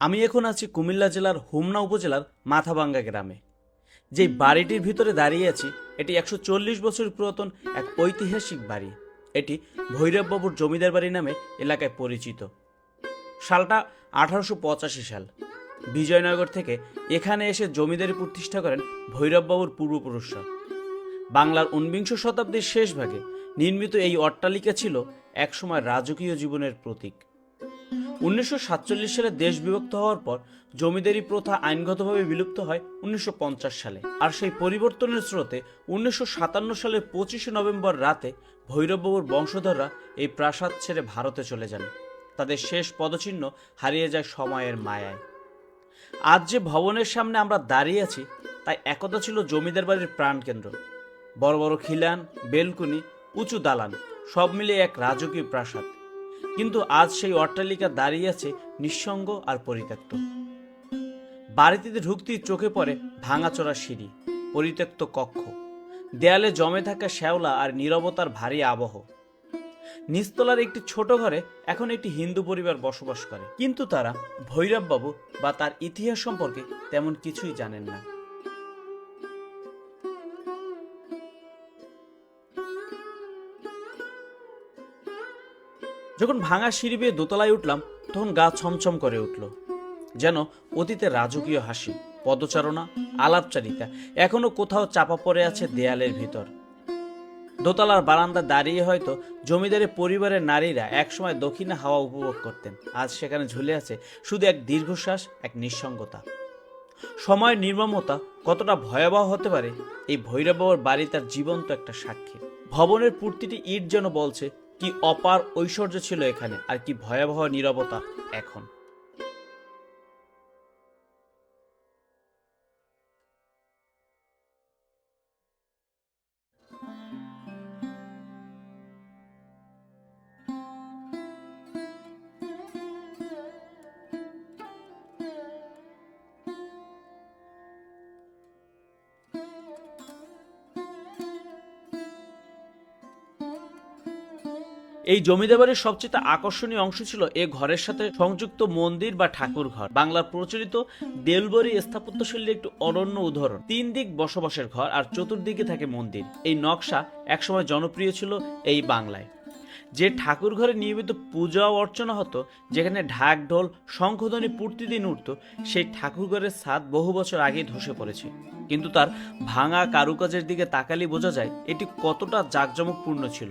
আমি এখন আছি কুমিল্লা জেলার হোমনা উপজেলার মাথাভাঙ্গা গ্রামে। যেই বাড়িটির ভিতরে দাঁড়িয়ে আছি, এটি একশো চল্লিশ বছর পুরাতন এক ঐতিহাসিক বাড়ি। এটি ভৈরববাবুর জমিদার বাড়ি নামে এলাকায় পরিচিত। সালটা আঠারোশো পঁচাশি সাল। বিজয়নগর থেকে এখানে এসে জমিদারি প্রতিষ্ঠা করেন ভৈরববাবুর পূর্বপুরুষরা বাংলার ঊনবিংশ শতাব্দীর শেষ ভাগে নির্মিত এই অট্টালিকা ছিল একসময় রাজকীয় জীবনের প্রতীক। উনিশশো সাতচল্লিশ সালে দেশ বিভক্ত হওয়ার পর জমিদারি প্রথা আইনগতভাবে বিলুপ্ত হয় উনিশশো পঞ্চাশ সালে। আর সেই পরিবর্তনের স্রোতে উনিশশো সাতান্ন সালের পঁচিশে নভেম্বর রাতে ভৈরববাবুর বংশধররা এই প্রাসাদ ছেড়ে ভারতে চলে যান। তাদের শেষ পদচিহ্ন হারিয়ে যায় সময়ের মায়ায়। আজ যে ভবনের সামনে আমরা দাঁড়িয়ে আছি, তাই একদা ছিল জমিদার বাড়ির প্রাণকেন্দ্র। বড় বড় খিলান, বেলকুনি, উঁচু দালান, সব মিলিয়ে এক রাজকীয় প্রাসাদ। কিন্তু আজ সেই অট্টালিকা দাঁড়িয়ে আছে নিঃসঙ্গ আর পরিত্যক্ত। বাড়িতে ঢুকতেই চোখে পড়ে ভাঙাচোরা সিঁড়ি, পরিত্যক্ত কক্ষ। দেয়ালে জমে থাকা শ্যাওলা আর নীরবতার ভারী আবহ। নিস্তলার একটি ছোট ঘরে এখন একটি হিন্দু পরিবার বসবাস করে। কিন্তু তারা ভৈরববাবু বা তার ইতিহাস সম্পর্কে তেমন কিছুই জানেন না। যখন ভাঙা সিঁড়ি বেয়ে দোতলায় উঠলাম, তখন গা ছমছম করে উঠল। যেন অতীতের রাজকীয় হাসি, পদচারণা, আলাপচারিতা এখনও কোথাও চাপা পড়ে আছে দেয়ালের ভিতর। দোতলার বারান্দা দাঁড়িয়ে হয়তো জমিদারের পরিবারের নারীরা একসময় দক্ষিণে হাওয়া উপভোগ করতেন। আজ সেখানে ঝুলে আছে শুধু এক দীর্ঘশ্বাস, এক নিঃসঙ্গতা। সময়ের নির্মমতা কতটা ভয়াবহ হতে পারে, এই ভৈরবাবুর বাড়ি তার জীবন্ত একটা সাক্ষী। ভবনের পূর্তিটি ইট যেন বলছে কি অপার ঐশ্বর্য ছিল এখানে? আর কি ভয়াবহ নিরবতা এখন? এই জমিদার বাড়ির সবচেয়ে আকর্ষণীয় অংশ ছিল এ ঘরের সাথে সংযুক্ত মন্দির বা ঠাকুর ঘর। বাংলার প্রচলিত দেলবরি স্থাপত্যশৈলীর একটু অনন্য উদাহরণ। তিন দিক বসবাসের ঘর আর চতুর্দিকে থাকে মন্দির। এই নকশা একসময় জনপ্রিয় ছিল এই বাংলায়। যে ঠাকুর ঘরে নিয়মিত পূজা অর্চনা হতো, যেখানে ঢাক, ঢোল, শঙ্খধ্বনি প্রতিদিন উঠত সেই ঠাকুর ঘরের ছাদ বহু বছর আগেই ধসে পড়েছে। কিন্তু তার ভাঙা কারুকাজের দিকে তাকালি বোঝা যায়, এটি কতটা জাঁকজমকপূর্ণ ছিল।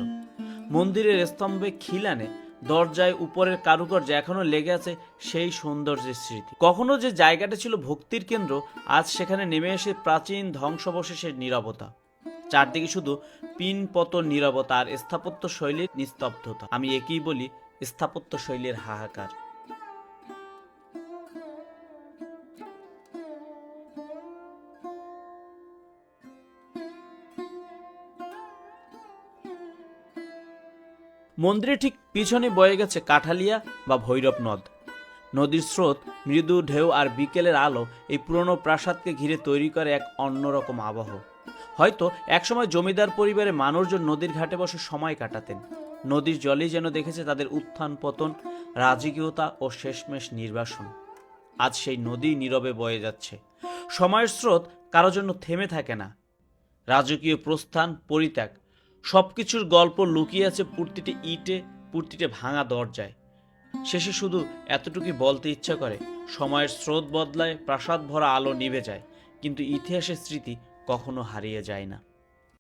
মন্দিরের স্তম্ভে খিলানে দরজায় উপরের কারুকার্য এখনও লেগে আছে সেই সৌন্দর্যের স্মৃতি। কখনো যে জায়গাটা ছিল ভক্তির কেন্দ্র, আজ সেখানে নেমে এসে প্রাচীন ধ্বংসবশেষের নীরবতা। চারদিকে শুধু পিন পতন নীরবতা আর স্থাপত্য শৈলীর নিস্তব্ধতা। আমি একই বলি স্থাপত্য শৈলীর হাহাকার। মন্দিরের ঠিক পিছনে বয়ে গেছে কাঠালিয়া বা ভৈরব নদ। নদীর স্রোত, মৃদু ঢেউ আর বিকেলের আলো এই পুরনো প্রাসাদকে ঘিরে তৈরি করে এক অন্যরকম আবহ। হয়তো একসময় জমিদার পরিবারের মানুষজন নদীর ঘাটে বসে সময় কাটাতেন। নদীর জলেই যেন দেখেছে তাদের উত্থান পতন, রাজকীয়তা ও শেষমেশ নির্বাসন। আজ সেই নদী নীরবে বয়ে যাচ্ছে। সময়ের স্রোত কারও জন্য থেমে থাকে না। রাজকীয় প্রস্থান, পরিত্যাগ সবকিছুর গল্প লুকিয়ে আছে প্রতিটি ইটে, প্রতিটি ভাঙা দরজায়। শেষে শুধু এতটুকুই বলতে ইচ্ছা করে, সময়ের স্রোত বদলায়, প্রাসাদ ভরা আলো নিভে যায়, কিন্তু ইতিহাসের স্মৃতি কখনো হারিয়ে যায় না।